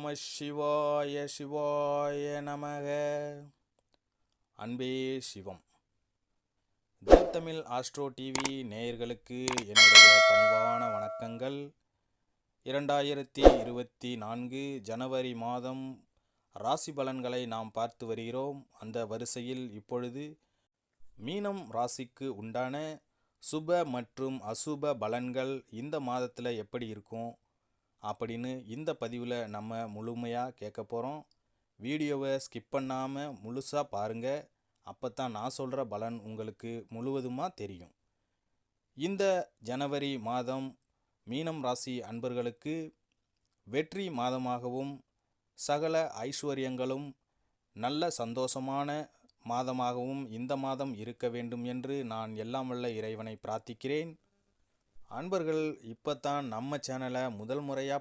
நம சிவாய சிவாய நமக. அன்பே சிவம். தேவ் ஆஸ்ட்ரோ டிவி நேயர்களுக்கு என்னுடைய பணிவான வணக்கங்கள். இரண்டாயிரத்தி இருபத்தி நான்கு ஜனவரி மாதம் ராசி பலன்களை நாம் பார்த்து வருகிறோம். அந்த வரிசையில் இப்பொழுது மீனம் ராசிக்கு உண்டான சுப மற்றும் அசுப பலன்கள் இந்த மாதத்தில் எப்படி இருக்கும்? அப்படின்னு இந்த பதிவில் நம்ம முழுமையாக கேட்க போகிறோம் வீடியோவை ஸ்கிப் பண்ணாமல் முழுசாக பாருங்கள் அப்போ தான் நான் சொல்கிற பலன் உங்களுக்கு முழுவதுமாக தெரியும். இந்த ஜனவரி மாதம் மீனம் ராசி அன்பர்களுக்கு வெற்றி மாதமாகவும் சகல ஐஸ்வர்யங்களும் நல்ல சந்தோஷமான மாதமாகவும் இந்த மாதம் இருக்க வேண்டும் என்று நான் எல்லாம் வல்ல இறைவனை பிரார்த்திக்கிறேன். அன்பர்கள் இப்போ தான் நம்ம சேனலை முதல் முறையாக